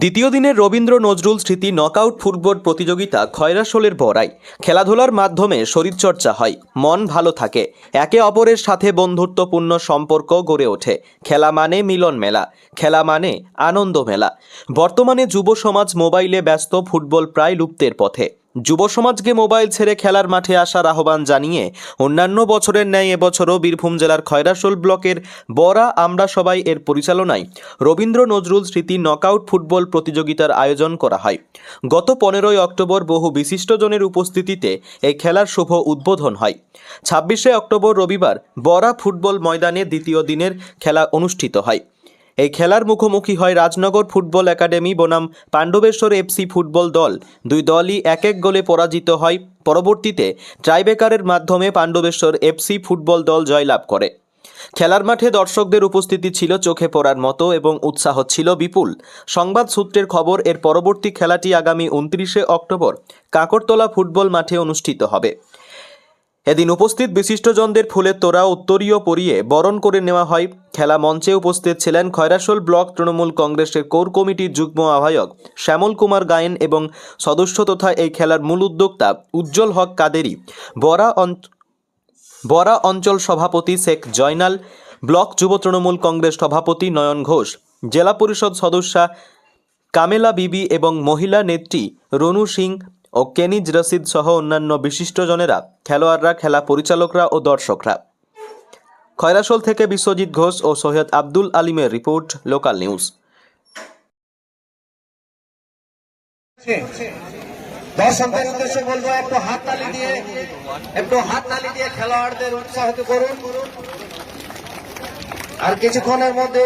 দ্বিতীয় দিনের রবীন্দ্র নজরুল স্মৃতি নকআউট ফুটবল প্রতিযোগিতা খয়রাসোলের বড়াই। খেলাধুলার মাধ্যমে শরীরচর্চা হয়, মন ভালো থাকে, একে অপরের সাথে বন্ধুত্বপূর্ণ সম্পর্ক গড়ে ওঠে, খেলা মানে মিলন মেলা, খেলা মানে আনন্দ মেলা। বর্তমানে যুব সমাজ মোবাইলে ব্যস্ত, ফুটবল প্রায় লুপ্তের পথে। যুব সমাজকে মোবাইল ছেড়ে খেলার মাঠে আসার আহ্বান জানিয়ে অন্যান্য বছরের ন্যায় এবছরও বীরভূম জেলার খয়রাসোল ব্লকের বরা আমরা সবাই এর পরিচালনায় রবীন্দ্র নজরুল স্মৃতি নকআউট ফুটবল প্রতিযোগিতার আয়োজন করা হয়। গত পনেরোই অক্টোবর বহু বিশিষ্টজনের উপস্থিতিতে এই খেলার শুভ উদ্বোধন হয়। ছাব্বিশে অক্টোবর রবিবার বরা ফুটবল ময়দানে দ্বিতীয় দিনের খেলা অনুষ্ঠিত হয়। এই খেলার মুখোমুখি হয় রাজনগর ফুটবল একাডেমি বনাম পাণ্ডবেশ্বর এফসি ফুটবল দল। দুই দলই এক এক গোলে পরাজিত হয়। পরবর্তীতে ট্রাইবেকারের মাধ্যমে পাণ্ডবেশ্বর এফসি ফুটবল দল জয়লাভ করে। খেলার মাঠে দর্শকদের উপস্থিতি ছিল চোখে পড়ার মতো এবং উৎসাহ ছিল বিপুল। সংবাদ সূত্রের খবর, এর পরবর্তী খেলাটি আগামী উনত্রিশে অক্টোবর কাকরতলা ফুটবল মাঠে অনুষ্ঠিত হবে। এদিন উপস্থিত বিশিষ্টজনদের ফুলের তোড়া উত্তরীয় পরিয়ে বরণ করে নেওয়া হয়। খেলা মঞ্চে উপস্থিত ছিলেন খয়রাসোল ব্লক তৃণমূল কংগ্রেসের কোর কমিটির যুগ্ম আহ্বায়ক শ্যামল কুমার গায়েন এবং সদস্য তথা এই খেলার মূল উদ্যোক্তা উজ্জ্বল হক কাদেরি। বরা বরা অঞ্চল সভাপতি শেখ জয়নাল, ব্লক যুব তৃণমূল কংগ্রেস সভাপতি নয়ন ঘোষ, জেলা পরিষদ সদস্যা কামেলা বিবি এবং মহিলা নেত্রী রনু সিং ও কেনিজ রশিদ সহ অন্যান্য বিশিষ্টজনেরা, খেলোয়াড়রা, খেলা পরিচালকরা ও দর্শকরা। খয়রাসোল থেকে বিশ্বজিৎ ঘোষ ও সৈয়দ আব্দুল আলিমের রিপোর্ট, লোকাল নিউজ। দর্শকদের বলব, একটু হাত তালি দিয়ে, একটু হাত তালি দিয়ে খেলোয়াড়দের উৎসাহিত করুন। আর কিছুক্ষণের মধ্যে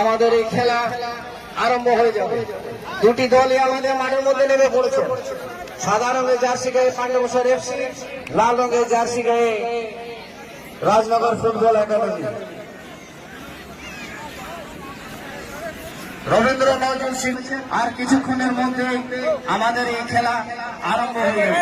আমাদের এই খেলা আরম্ভ হয়ে যাবে। দুটি দলই আমাদের মাঠের মধ্যে নেমে পড়েছে। সাদা রঙের জার্সি গায়ে পাণ্ডবসর এফসি লাল রঙের জার্সি গায়ে রাজনগর ফুটবল একাডেমি। রবীন্দ্র নজরুল সিং, আর কিছুক্ষণের মধ্যে আমাদের এই খেলা আরম্ভ হয়ে যাবে।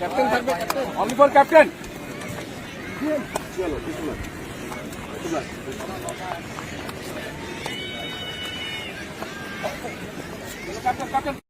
ক্যাপ্টেন থাকবে only for captain captain captain